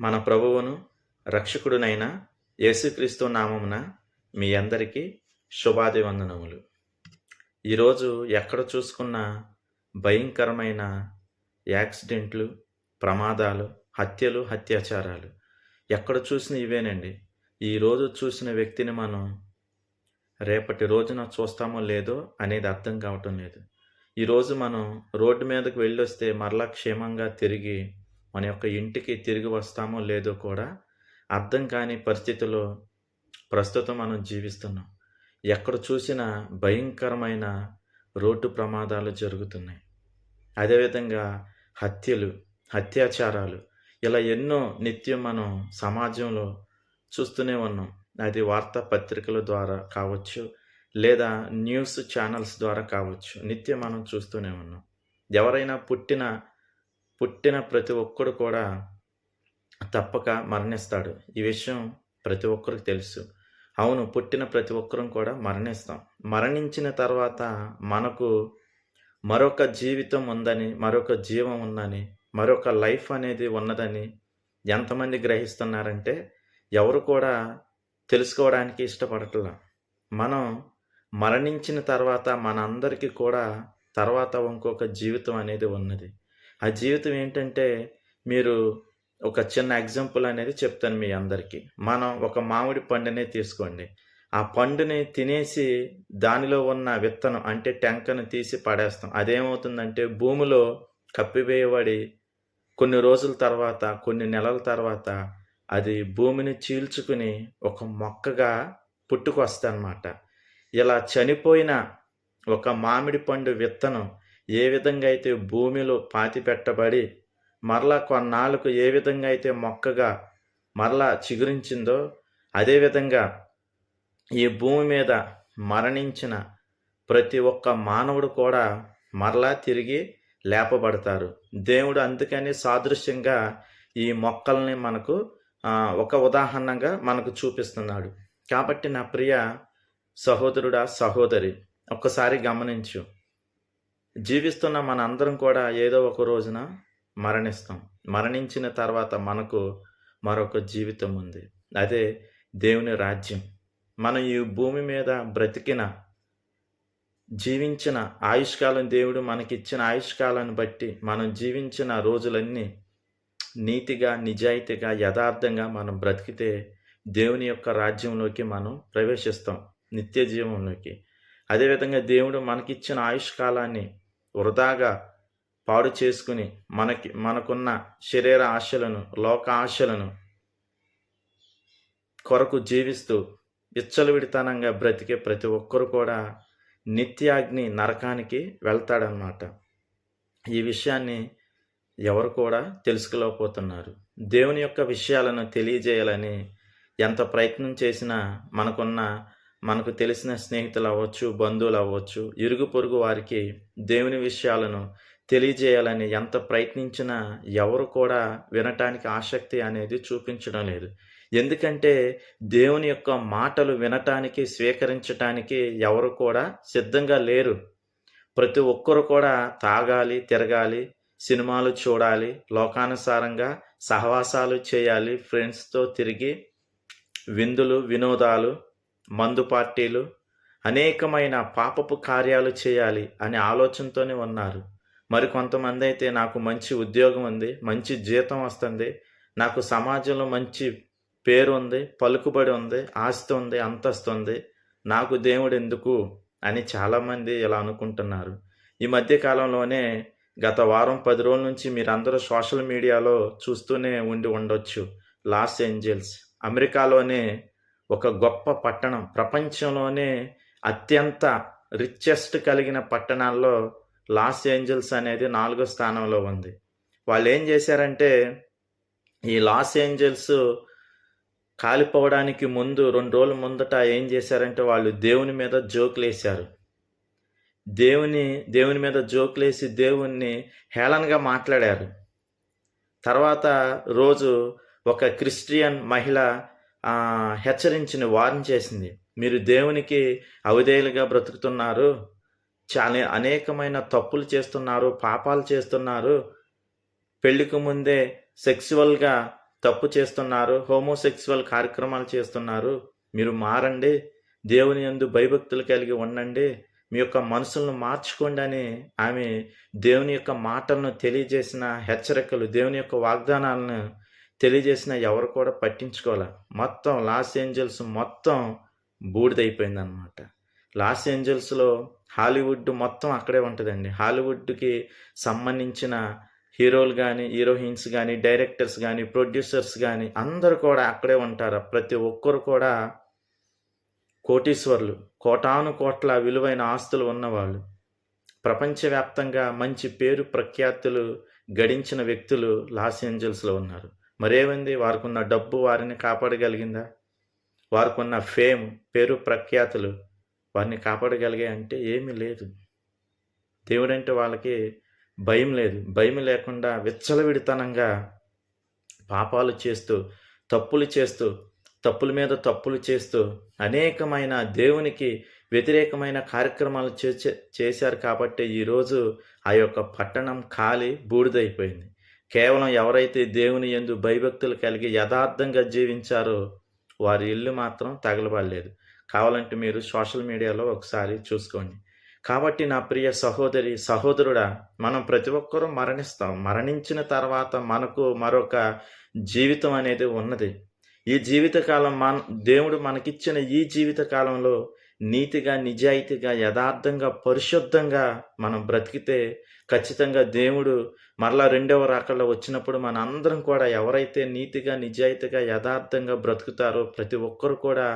మన ప్రభువును రక్షకుడునైన యేసుక్రీస్తు నామమున మీ అందరికీ శుభాభివందనములు. ఈరోజు ఎక్కడ చూసుకున్నా భయంకరమైన యాక్సిడెంట్లు ప్రమాదాలు హత్యలు అత్యాచారాలు ఎక్కడ చూసిన ఇవేనండి. ఈరోజు చూసిన వ్యక్తిని మనం రేపటి రోజున చూస్తామో లేదో అనేది అర్థం కావటం లేదు. ఈరోజు మనం రోడ్డు మీదకు వెళ్ళొస్తే మరలా క్షేమంగా తిరిగి మన యొక్క ఇంటికి తిరిగి వస్తామో లేదో కూడా అర్థం కాని పరిస్థితిలో ప్రస్తుతం మనం జీవిస్తున్నాం. ఎక్కడ చూసినా భయంకరమైన రోడ్డు ప్రమాదాలు జరుగుతున్నాయి. అదేవిధంగా హత్యలు అత్యాచారాలు ఇలా ఎన్నో నిత్యం మనం సమాజంలో చూస్తూనే ఉన్నాం. అది వార్తాపత్రికల ద్వారా కావచ్చు లేదా న్యూస్ ఛానల్స్ ద్వారా కావచ్చు. నిత్యం మనం చూస్తూనే ఉన్నాం. ఎవరైనా పుట్టిన పుట్టిన ప్రతి ఒక్కడు కూడా తప్పక మరణిస్తాడు. ఈ విషయం ప్రతి ఒక్కరికి తెలుసు. అవును పుట్టిన ప్రతి ఒక్కరం కూడా మరణిస్తాం. మరణించిన తర్వాత మనకు మరొక జీవితం ఉందని మరొక జీవం ఉందని మరొక లైఫ్ అనేది ఉన్నదని ఎంతమంది గ్రహిస్తున్నారంటే ఎవరు కూడా తెలుసుకోవడానికి ఇష్టపడట్లా. మనం మరణించిన తర్వాత మనందరికీ కూడా తర్వాత ఇంకొక జీవితం అనేది ఉన్నది. ఆ జీవితం ఏంటంటే మీరు ఒక చిన్న ఎగ్జాంపుల్ అనేది చెప్తాను మీ అందరికీ. మనం ఒక మామిడి పండునే తీసుకోండి. ఆ పండుని తినేసి దానిలో ఉన్న విత్తనం అంటే టెంకను తీసి పడేస్తాం. అదేమవుతుందంటే భూమిలో కప్పివేయబడి కొన్ని రోజుల తర్వాత కొన్ని నెలల తర్వాత అది భూమిని చీల్చుకుని ఒక మొక్కగా పుట్టుకొస్తానమాట ఇలా చనిపోయిన ఒక మామిడి పండు విత్తనం ఏ విధంగా అయితే భూమిలో పాతి పెట్టబడి మరలా కొన్నాళ్ళకు ఏ విధంగా అయితే మొక్కగా మరలా చిగురించిందో అదేవిధంగా ఈ భూమి మీద మరణించిన ప్రతి ఒక్క మానవుడు కూడా మరలా తిరిగి లేపబడతారు. దేవుడు అందుకని సాదృశ్యంగా ఈ మొక్కల్ని మనకు ఒక ఉదాహరణగా మనకు చూపిస్తున్నాడు. కాబట్టి నా ప్రియ సహోదరుడా సహోదరి ఒక్కసారి గమనించు. జీవిస్తున్న మన అందరం కూడా ఏదో ఒక రోజున మరణిస్తాం. మరణించిన తర్వాత మనకు మరొక జీవితం ఉంది. అదే దేవుని రాజ్యం. మనం ఈ భూమి మీద బ్రతికిన జీవించిన ఆయుష్కాలం దేవుడు మనకిచ్చిన ఆయుష్కాలాన్ని బట్టి మనం జీవించిన రోజులన్నీ నీతిగా నిజాయితీగా యథార్థంగా మనం బ్రతికితే దేవుని యొక్క రాజ్యంలోకి మనం ప్రవేశిస్తాం. నిత్య జీవంలోకి. అదేవిధంగా దేవుడు మనకిచ్చిన ఆయుష్కాలాన్ని వృధాగా పాడు చేసుకుని మనకి మనకున్న శరీర ఆశలను లోక ఆశలను కొరకు జీవిస్తూ విచ్చలవిడితనంగా బ్రతికే ప్రతి ఒక్కరు కూడా నిత్యాగ్ని నరకానికి వెళ్తాడనమాట ఈ విషయాన్ని ఎవరు కూడా తెలుసుకోలేకపోతున్నారు. దేవుని యొక్క విషయాలను తెలియజేయాలని ఎంత ప్రయత్నం చేసినా మనకున్న మనకు తెలిసిన స్నేహితులు అవ్వచ్చు బంధువులు అవ్వచ్చు ఇరుగు పొరుగు వారికి దేవుని విషయాలను తెలియజేయాలని ఎంత ప్రయత్నించినా ఎవరు కూడా వినటానికి ఆసక్తి అనేది చూపించడం లేదు. ఎందుకంటే దేవుని యొక్క మాటలు వినటానికి స్వీకరించటానికి ఎవరు కూడా సిద్ధంగా లేరు. ప్రతి ఒక్కరు కూడా తాగాలి తిరగాలి సినిమాలు చూడాలి లోకానుసారంగా సహవాసాలు చేయాలి ఫ్రెండ్స్తో తిరిగి విందులు వినోదాలు మందు పార్టీలు అనేకమైన పాపపు కార్యాలు చేయాలి అనే ఆలోచనతోనే ఉన్నారు. మరి కొంతమంది అయితే నాకు మంచి ఉద్యోగం ఉంది మంచి జీతం వస్తుంది నాకు సమాజంలో మంచి పేరు ఉంది పలుకుబడి ఉంది ఆస్తి ఉంది అంతస్తు ఉంది నాకు దేవుడు ఎందుకు అని చాలామంది ఇలా అనుకుంటున్నారు. ఈ మధ్య కాలంలోనే గత వారం పది రోజుల నుంచి మీరందరూ సోషల్ మీడియాలో చూస్తూనే ఉండి ఉండొచ్చు. Los Angeles. అమెరికాలోనే ఒక గొప్ప పట్టణం. ప్రపంచంలోనే అత్యంత రిచెస్ట్ కలిగిన పట్టణాల్లో లాస్ ఏంజల్స్ అనేది నాలుగో స్థానంలో ఉంది. వాళ్ళు ఏం చేశారంటే ఈ లాస్ ఏంజల్స్ కాలిపోవడానికి ముందు రెండు రోజుల ముందట ఏం చేశారంటే వాళ్ళు దేవుని మీద జోకులేశారు. దేవుని దేవుని మీద జోకులేసి దేవుణ్ణి హేళనగా మాట్లాడారు. తర్వాత రోజు ఒక క్రిస్టియన్ మహిళ హెచ్చరించిన వారం చేసింది. మీరు దేవునికి అవధేయులుగా బ్రతుకుతున్నారు. చాలా అనేకమైన తప్పులు చేస్తున్నారు పాపాలు చేస్తున్నారు. పెళ్ళికి ముందే సెక్సువల్గా తప్పు చేస్తున్నారు హోమోసెక్సువల్ కార్యక్రమాలు చేస్తున్నారు. మీరు మారండి. దేవుని యందు భయభక్తులు కలిగి ఉండండి. మీ యొక్క మనసులను మార్చుకోండి అని ఆమె దేవుని యొక్క మాటలను తెలియజేసిన హెచ్చరికలు దేవుని యొక్క వాగ్దానాలను తెలియజేసిన ఎవరు కూడా పట్టించుకోలే మొత్తం లాస్ ఏంజల్స్ మొత్తం బూడిదైపోయింది అనమాట లాస్ ఏంజల్స్లో హాలీవుడ్ మొత్తం అక్కడే ఉంటుందండి. హాలీవుడ్కి సంబంధించిన హీరోలు కానీ హీరోయిన్స్ కానీ డైరెక్టర్స్ కానీ ప్రొడ్యూసర్స్ కానీ అందరూ కూడా అక్కడే ఉంటారు? ప్రతి ఒక్కరు కూడా కోటీశ్వర్లు కోటాను కోట్ల విలువైన ఆస్తులు ఉన్నవాళ్ళు. ప్రపంచవ్యాప్తంగా మంచి పేరు ప్రఖ్యాతులు గడించిన వ్యక్తులు లాస్ ఏంజల్స్లో ఉన్నారు. మరేమైంది? వారికి ఉన్న డబ్బు వారిని కాపాడగలిగిందా? వారికున్న ఫేమ్ పేరు ప్రఖ్యాతులు వారిని కాపాడగలిగాయి అంటే ఏమీ లేదు. దేవుడంటే వాళ్ళకి భయం లేదు. భయం లేకుండా విచ్చలవిడితనంగా పాపాలు చేస్తూ తప్పులు చేస్తూ తప్పుల మీద తప్పులు చేస్తూ అనేకమైన దేవునికి వ్యతిరేకమైన కార్యక్రమాలు చేసే చేశారు కాబట్టి ఈరోజు ఆ యొక్క పట్టణం ఖాళీ బూడిదైపోయింది. కేవలం ఎవరైతే దేవుని ఎందు భయభక్తులు కలిగి యథార్థంగా జీవించారో వారి ఇల్లు మాత్రం తగలబడలేదు. కావాలంటే మీరు సోషల్ మీడియాలో ఒకసారి చూసుకోండి. కాబట్టి నా ప్రియ సహోదరి సహోదరుడా మనం ప్రతి ఒక్కరూ మరణిస్తాం. మరణించిన తర్వాత మనకు మరొక జీవితం అనేది ఉన్నది. ఈ జీవితకాలం మన దేవుడు మనకిచ్చిన ఈ జీవిత కాలంలో నీతిగా నిజాయితీగా యథార్థంగా పరిశుద్ధంగా మనం బ్రతికితే ఖచ్చితంగా దేవుడు మరలా రెండవ రాకల్లో వచ్చినప్పుడు మన అందరం కూడా ఎవరైతే నీతిగా నిజాయితీగా యథార్థంగా బ్రతుకుతారో ప్రతి ఒక్కరు కూడా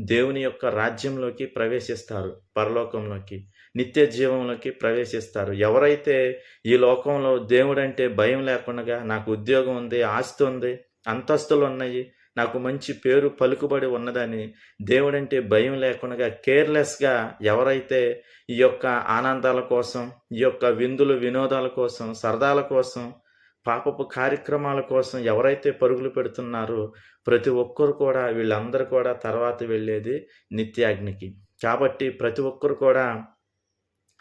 దేవుని యొక్క రాజ్యంలోకి ప్రవేశిస్తారు పరలోకంలోకి నిత్య జీవంలోకి ప్రవేశిస్తారు. ఎవరైతే ఈ లోకంలో దేవుడంటే భయం లేకుండా నాకు ఉద్యోగం ఉంది ఆస్తి ఉంది అంతస్తులు ఉన్నాయి నాకు మంచి పేరు పలుకుబడి ఉన్నదని దేవుడంటే భయం లేకుండా కేర్లెస్గా ఎవరైతే ఈ యొక్క ఆనందాల కోసం ఈ యొక్క విందులు వినోదాల కోసం సరదాల కోసం పాపపు కార్యక్రమాల కోసం ఎవరైతే పరుగులు పెడుతున్నారో ప్రతి ఒక్కరు కూడా వీళ్ళందరూ కూడా తర్వాత వెళ్ళేది నిత్యాగ్నికి. కాబట్టి ప్రతి ఒక్కరు కూడా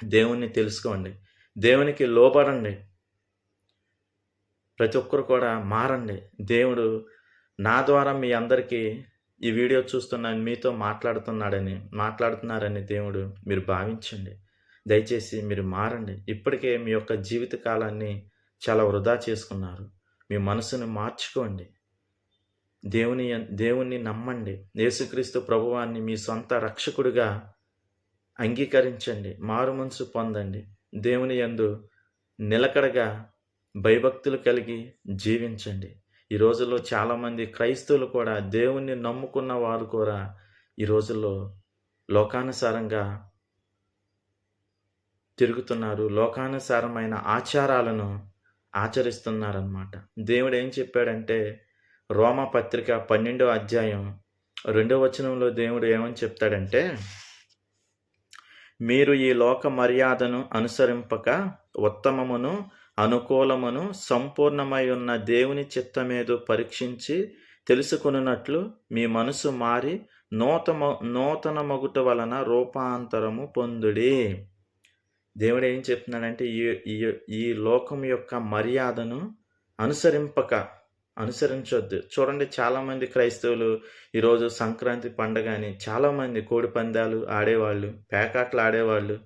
దేవుణ్ణి తెలుసుకోండి. దేవునికి లోపడండి ప్రతి ఒక్కరు కూడా మారండి. దేవుడు నా ద్వారా మీ అందరికీ ఈ వీడియో చూస్తున్నాను మీతో మాట్లాడుతున్నాడని మాట్లాడుతున్నారని దేవుడు మీరు భావించండి. దయచేసి మీరు మారండి. ఇప్పటికే మీ యొక్క జీవిత కాలాన్ని చాలా వృధా చేసుకున్నారు. మీ మనసును మార్చుకోండి. దేవుని దేవుణ్ణి నమ్మండి. యేసుక్రీస్తు ప్రభువాన్ని మీ సొంత రక్షకుడిగా అంగీకరించండి. మారు మనసు పొందండి. దేవుని యందు నిలకడగా భయభక్తులు కలిగి జీవించండి. ఈ రోజుల్లో చాలామంది క్రైస్తవులు కూడా దేవుణ్ణి నమ్ముకున్న వారు కూడా ఈ రోజుల్లో లోకానుసారంగా తిరుగుతున్నారు లోకానుసారమైన ఆచారాలను ఆచరిస్తున్నారన్నమాట. దేవుడు ఏం చెప్పాడంటే రోమ పత్రిక పన్నెండో అధ్యాయం రెండో వచనంలో దేవుడు ఏమని చెప్తాడంటే మీరు ఈ లోక మర్యాదను అనుసరింపక ఉత్తమమును అనుకూలమును సంపూర్ణమై ఉన్న దేవుని చిత్తమేదో పరీక్షించి తెలుసుకున్నట్లు మీ మనసు మారి నూతమ నూతన మగుట వలన రూపాంతరము పొందుడి. దేవుడు ఏం చెప్తున్నాడంటే ఈ ఈ లోకం యొక్క మర్యాదను అనుసరింపక అనుసరించొద్దు. చూడండి చాలామంది క్రైస్తవులు ఈరోజు సంక్రాంతి పండగ అని చాలామంది కోడి పందాలు ఆడేవాళ్ళు పేకాట్లు ఆడేవాళ్ళు.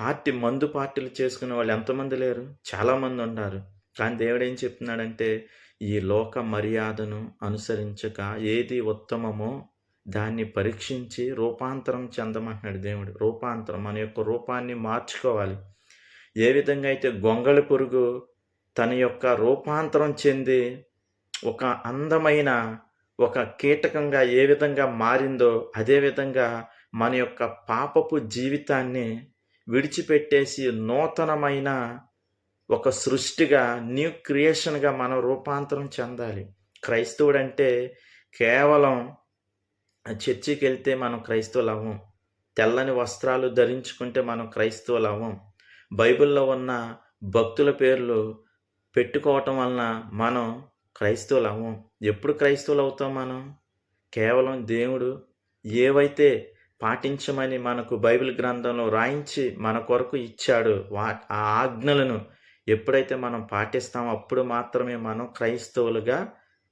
పార్టీ మందు పార్టీలు చేసుకునే వాళ్ళు ఎంతమంది లేరు? చాలామంది ఉన్నారు. కానీ దేవుడు ఏం చెప్తున్నాడంటే ఈ లోక మర్యాదను అనుసరించక ఏది ఉత్తమమో దాన్ని పరీక్షించి రూపాంతరం చెందమంటున్నాడు దేవుడు. రూపాంతరం మన యొక్క రూపాన్ని మార్చుకోవాలి. ఏ విధంగా అయితే గొంగళి పురుగు తన యొక్క రూపాంతరం చెంది ఒక అందమైన ఒక కీటకంగా ఏ విధంగా మారిందో అదేవిధంగా మన యొక్క పాపపు జీవితాన్ని విడిచిపెట్టేసి నూతనమైన ఒక సృష్టిగా న్యూ క్రియేషన్గా మనం రూపాంతరం చెందాలి. క్రైస్తవుడు అంటే కేవలం చర్చికి వెళ్తే మనం క్రైస్తవులవం తెల్లని వస్త్రాలు ధరించుకుంటే మనం క్రైస్తవులవం బైబిల్లో ఉన్న భక్తుల పేర్లు పెట్టుకోవటం వలన మనం క్రైస్తవులవం ఎప్పుడు క్రైస్తవులు అవుతాం మనం? కేవలం దేవుడు. ఏవైతే పాటించమని మనకు బైబిల్ గ్రంథంలో రాయించి మన కొరకు ఇచ్చాడు. వా ఆ ఆజ్ఞలను ఎప్పుడైతే మనం పాటిస్తామో అప్పుడు మాత్రమే మనం క్రైస్తవులుగా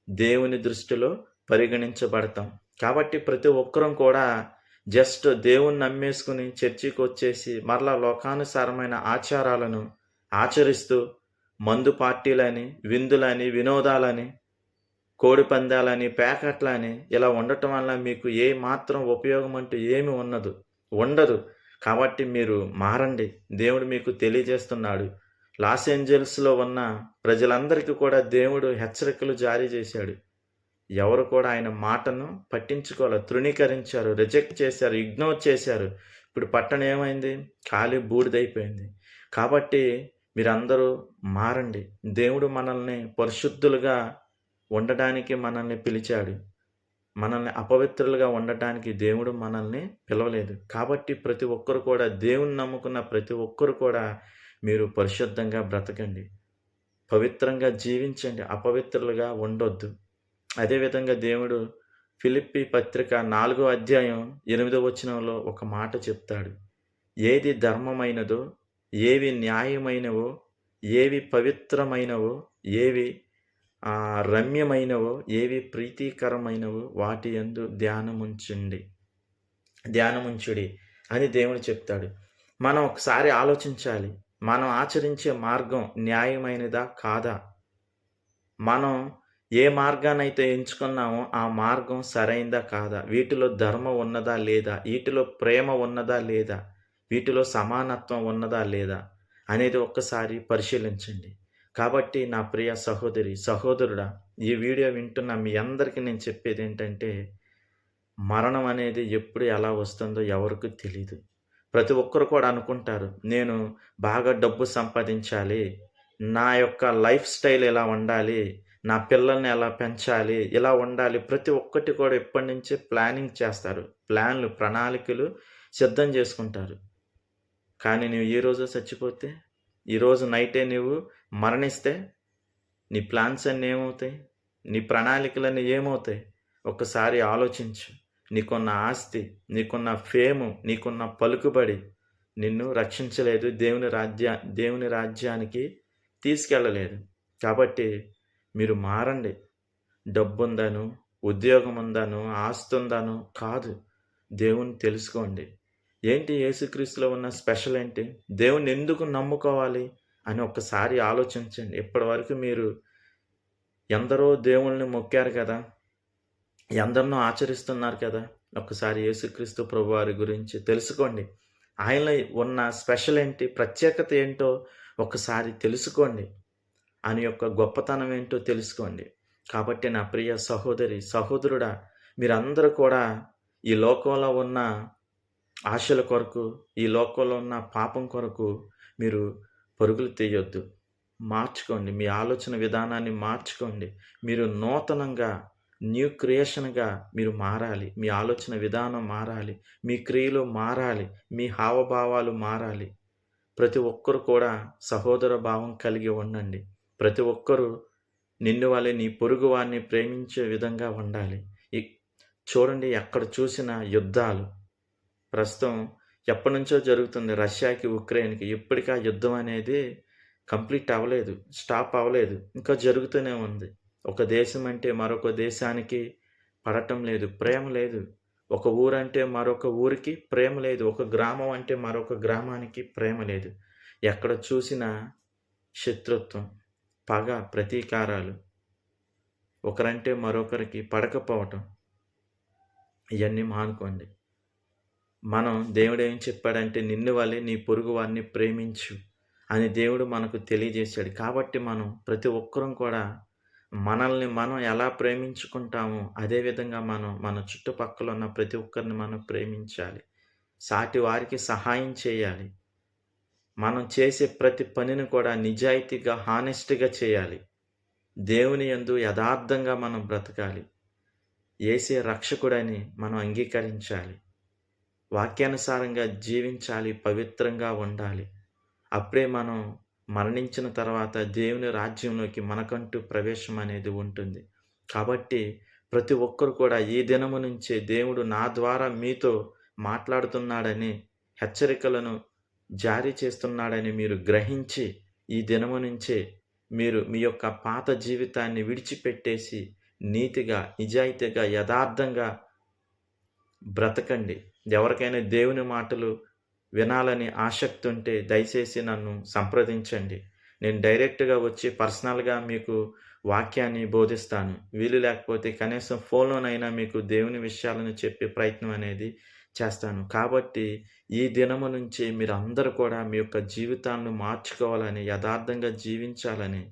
దేవుని దృష్టిలో పరిగణించబడతాం. కాబట్టి ప్రతి ఒక్కరం కూడా జస్ట్ దేవుణ్ణి నమ్మేసుకుని చర్చికి వచ్చేసి మరలా లోకానుసారమైన ఆచారాలను ఆచరిస్తూ మందు పార్టీలని విందులని వినోదాలని కోడి పందాలని ప్యాకెట్లని ఇలా ఉండటం వల్ల మీకు ఏ మాత్రం ఉపయోగం అంటూ ఏమి ఉన్నదు. ఉండదు. కాబట్టి మీరు మారండి. దేవుడు మీకు తెలియజేస్తున్నాడు. లాస్ ఏంజల్స్లో ఉన్న ప్రజలందరికీ కూడా దేవుడు హెచ్చరికలు జారీ చేశాడు. ఎవరు కూడా ఆయన మాటను పట్టించుకోవాలి తృణీకరించారు రిజెక్ట్ చేశారు ఇగ్నోర్ చేశారు. ఇప్పుడు పట్టణం ఏమైంది? ఖాళీ బూడిదైపోయింది. కాబట్టి మీరందరూ మారండి. దేవుడు మనల్ని పరిశుద్ధులుగా ఉండడానికి మనల్ని పిలిచాడు. మనల్ని అపవిత్రులుగా ఉండటానికి దేవుడు మనల్ని పిలవలేదు. కాబట్టి ప్రతి ఒక్కరు కూడా దేవుని నమ్ముకున్న ప్రతి ఒక్కరు కూడా మీరు పరిశుద్ధంగా బ్రతకండి. పవిత్రంగా జీవించండి. అపవిత్రులుగా ఉండొద్దు. అదేవిధంగా దేవుడు ఫిలిప్పి పత్రిక నాలుగో అధ్యాయం ఎనిమిదో వచనంలో ఒక మాట చెప్తాడు. ఏది ధర్మమైనదో ఏవి న్యాయమైనవో ఏవి పవిత్రమైనవో ఏవి రమ్యమైనవో ఏవి ప్రీతికరమైనవో వాటి ఎందు ధ్యానముంచండి ధ్యానముంచుడి అని దేవుడు చెప్తాడు. మనం ఒకసారి ఆలోచించాలి. మనం ఆచరించే మార్గం న్యాయమైనదా కాదా? మనం ఏ మార్గానైతే ఎంచుకున్నామో ఆ మార్గం సరైందా కాదా? వీటిలో ధర్మం ఉన్నదా లేదా? వీటిలో ప్రేమ ఉన్నదా లేదా? వీటిలో సమానత్వం ఉన్నదా లేదా? అనేది ఒక్కసారి పరిశీలించండి. కాబట్టి నా ప్రియ సహోదరి సహోదరుడా ఈ వీడియో వింటున్న మీ అందరికీ నేను చెప్పేది ఏంటంటే మరణం అనేది ఎప్పుడు ఎలా వస్తుందో ఎవరికి తెలియదు ప్రతి ఒక్కరు కూడా అనుకుంటారు నేను బాగా డబ్బు సంపాదించాలి నా యొక్క లైఫ్ స్టైల్ ఎలా ఉండాలి నా పిల్లల్ని ఎలా పెంచాలి ఇలా ఉండాలి ప్రతి ఒక్కటి కూడా ఎప్పటి నుంచే ప్లానింగ్ చేస్తారు ప్లాన్లు ప్రణాళికలు సిద్ధం చేసుకుంటారు. కానీ నువ్వు ఈ రోజు చచ్చిపోతే ఈరోజు నైటే నువ్వు మరణిస్తే నీ ప్లాన్స్ అన్నీ ఏమవుతాయి? నీ ప్రణాళికలన్నీ ఏమవుతాయి? ఒక్కసారి ఆలోచించు. నీకున్న ఆస్తి నీకున్న ఫేము నీకున్న పలుకుబడి నిన్ను రక్షించలేదు. దేవుని రాజ్యా దేవుని రాజ్యానికి తీసుకెళ్ళలేదు. కాబట్టి మీరు మారండి. డబ్బు ఉందను ఉద్యోగం ఉందను ఆస్తి ఉందను కాదు. దేవుని తెలుసుకోండి. ఏంటి యేసుక్రీస్తులో ఉన్న స్పెషల్ ఏంటి? దేవుని ఎందుకు నమ్ముకోవాలి? అని ఒక్కసారి ఆలోచించండి. ఇప్పటి వరకు మీరు ఎందరో దేవుళ్ళని మొక్కారు కదా? ఎందరినో ఆచరిస్తున్నారు కదా? ఒక్కసారి యేసుక్రీస్తు ప్రభు వారి గురించి తెలుసుకోండి. ఆయనలో ఉన్న స్పెషల్ ఏంటి ప్రత్యేకత ఏంటో ఒకసారి తెలుసుకోండి. ఆయన యొక్క గొప్పతనం ఏంటో తెలుసుకోండి. కాబట్టి నా ప్రియ సహోదరి సహోదరుడా మీరందరూ కూడా ఈ లోకంలో ఉన్న ఆశల కొరకు ఈ లోకంలో ఉన్న పాపం కొరకు మీరు పరుగులు తీయొద్దు. మార్చుకోండి. మీ ఆలోచన విధానాన్ని మార్చుకోండి. మీరు నూతనంగా న్యూ క్రియేషన్గా మీరు మారాలి. మీ ఆలోచన విధానం మారాలి. మీ క్రియలు మారాలి. మీ హావభావాలు మారాలి. ప్రతి ఒక్కరు కూడా సహోదర భావం కలిగి ఉండండి. ప్రతి ఒక్కరూ నిన్ను వాళ్ళే నీ పొరుగు వారిని ప్రేమించే విధంగా ఉండాలి. చూడండి ఎక్కడ చూసిన యుద్ధాలు. ప్రస్తుతం ఎప్పటి నుంచో జరుగుతుంది రష్యాకి ఉక్రెయిన్కి. ఇప్పటికీ ఆ యుద్ధం అనేది కంప్లీట్ అవ్వలేదు స్టాప్ అవ్వలేదు. ఇంకా జరుగుతూనే ఉంది. ఒక దేశం అంటే మరొక దేశానికి పడటం లేదు ప్రేమ లేదు. ఒక ఊరంటే మరొక ఊరికి ప్రేమ లేదు. ఒక గ్రామం అంటే మరొక గ్రామానికి ప్రేమ లేదు. ఎక్కడ చూసినా శత్రుత్వం పగ ప్రతీకారాలు. ఒకరంటే మరొకరికి పడకపోవటం. ఇవన్నీ మానుకోండి. మనం దేవుడు ఏం చెప్పాడంటే నిన్ను వల్లే నీ పొరుగు వారిని ప్రేమించు అని దేవుడు మనకు తెలియజేశాడు. కాబట్టి మనం ప్రతి ఒక్కరం కూడా మనల్ని మనం ఎలా ప్రేమించుకుంటామో అదేవిధంగా మనం మన చుట్టుపక్కల ఉన్న ప్రతి ఒక్కరిని మనం ప్రేమించాలి. సాటి వారికి సహాయం చేయాలి. మనం చేసే ప్రతి పనిని కూడా నిజాయితీగా హానెస్ట్గా చేయాలి. దేవుని యందు యథార్థంగా మనం బ్రతకాలి. ఏసే రక్షకుడని మనం అంగీకరించాలి. వాక్యానుసారంగా జీవించాలి పవిత్రంగా ఉండాలి. అప్పుడే మనం మరణించిన తర్వాత దేవుని రాజ్యంలోకి మనకంటూ ప్రవేశం అనేది ఉంటుంది. కాబట్టి ప్రతి ఒక్కరు కూడా ఈ దినము నుంచే దేవుడు నా ద్వారా మీతో మాట్లాడుతున్నాడని హెచ్చరికలను జారీ చేస్తున్నాడని మీరు గ్రహించి ఈ దినము నుంచే మీరు మీ యొక్క పాత జీవితాన్ని విడిచిపెట్టేసి నీతిగా నిజాయితీగా యథార్థంగా బ్రతకండి. ఎవరికైనా దేవుని మాటలు వినాలని ఆసక్తి ఉంటే దయచేసి నన్ను సంప్రదించండి. నేను డైరెక్ట్గా వచ్చి పర్సనల్గా మీకు వాక్యాన్ని బోధిస్తాను. వీలు లేకపోతే కనీసం ఫోన్లోనైనా మీకు దేవుని విషయాలను చెప్పే ప్రయత్నం అనేది చేస్తాను. కాబట్టి ఈ దినము నుంచి మీరు అందరూ కూడా మీ యొక్క జీవితాలను మార్చుకోవాలని యథార్థంగా జీవించాలని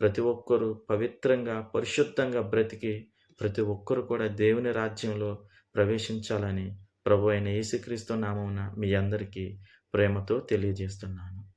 ప్రతి ఒక్కరూ పవిత్రంగా పరిశుద్ధంగా బ్రతికి ప్రతి ఒక్కరు కూడా దేవుని రాజ్యంలో ప్రవేశించాలని ప్రభు అయిన యేసుక్రీస్తు నామమున మీ అందరికీ ప్రేమతో తెలియజేస్తున్నాను.